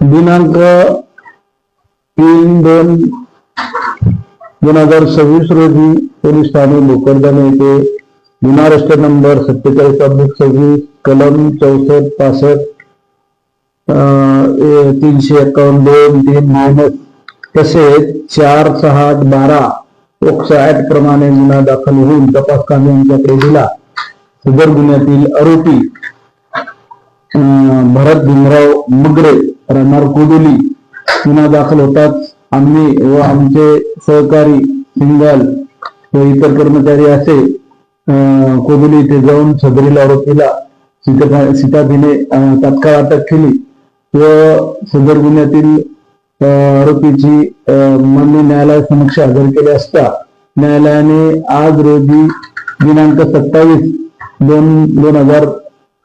दिनांक तीन दोन दोन हजार सव्वीस रोजी पोलीस ठाणे भोकरदन येथे गुन्हा रस्ते नंबर सत्तेचाळीस अब्लिक सव्वीस कलम चौसष्ट पासष्ट अं, तीनशे एकावन्न दोन तीन मायनस तसेच चार सहा आठ बारा पोक्सो ऍक्ट प्रमाणे गुन्हा दाखल होऊन तपास कामी यांच्याकडे दिला. सदर गुन्ह्यातील आरोपी अं, भरत भीमराव मगरे राहणार कोडोली गुन्हा दाखल होताच आम्ही व आमचे सहकारी सिंगल व इतर कर्मचारी असे अं, इथे जाऊन सदरील आरोपीला सीता सीताफीने तात्काळ अटक केली व सदर गुन्ह्यातील आरोपीची मान्य न्यायालया समक्ष हजर केले असता न्यायालयाने आज रोजी दिनांक सत्तावीस दोन दोन हजार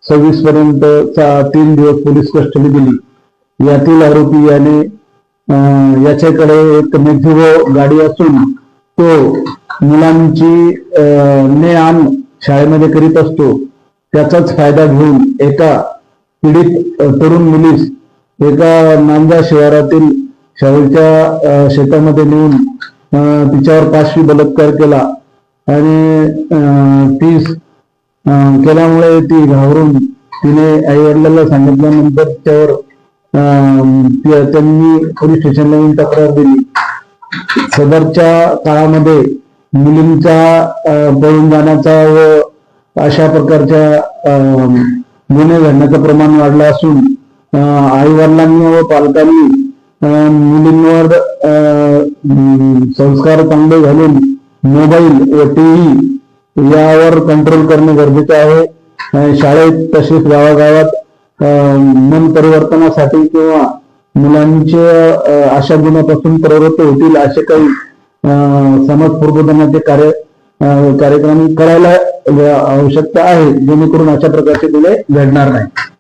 सव्वीस पर्यंत तीन दिवस पोलीस कस्टडी दिली. यातील आरोपी याने याच्याकडे एक मेक्सिको गाडी असून तो मुलांची ने आण शाळेमध्ये करीत असतो. त्याचाच फायदा घेऊन एका पीडित तरुण मुलीस एका नांदा शहरातील शाळेच्या शेतामध्ये नेऊन तिच्यावर पाशवी बलात्कार केला आणि तीस केल्यामुळे ती घाबरून तिने आई वडिलांना सांगितल्यानंतर त्यावर त्यांनी पोलीस स्टेशनला येऊन तक्रार दिली. सदरच्या काळामध्ये मुलींचा अं, पळून जाण्याचा व अशा प्रकारच्या गुन्हे घडण्याचं प्रमाण वाढलं असून आई वडिलांनी व पालकांनी मुलींवर संस्कार चांगले घालून मोबाईल व टीव्ही यावर कंट्रोल करणे गरजेचे आहे. शाळेत तसेच गावागावात मन परिवर्तनासाठी किंवा मुलांचे अशा गुणापासून प्रवृत्त होतील असे काही समाज प्रबोधनाचे कार्य कार्यक्रम करायला आवश्यकता आहे जेणेकरून अशा प्रकारचे गुन्हे घडणार नाही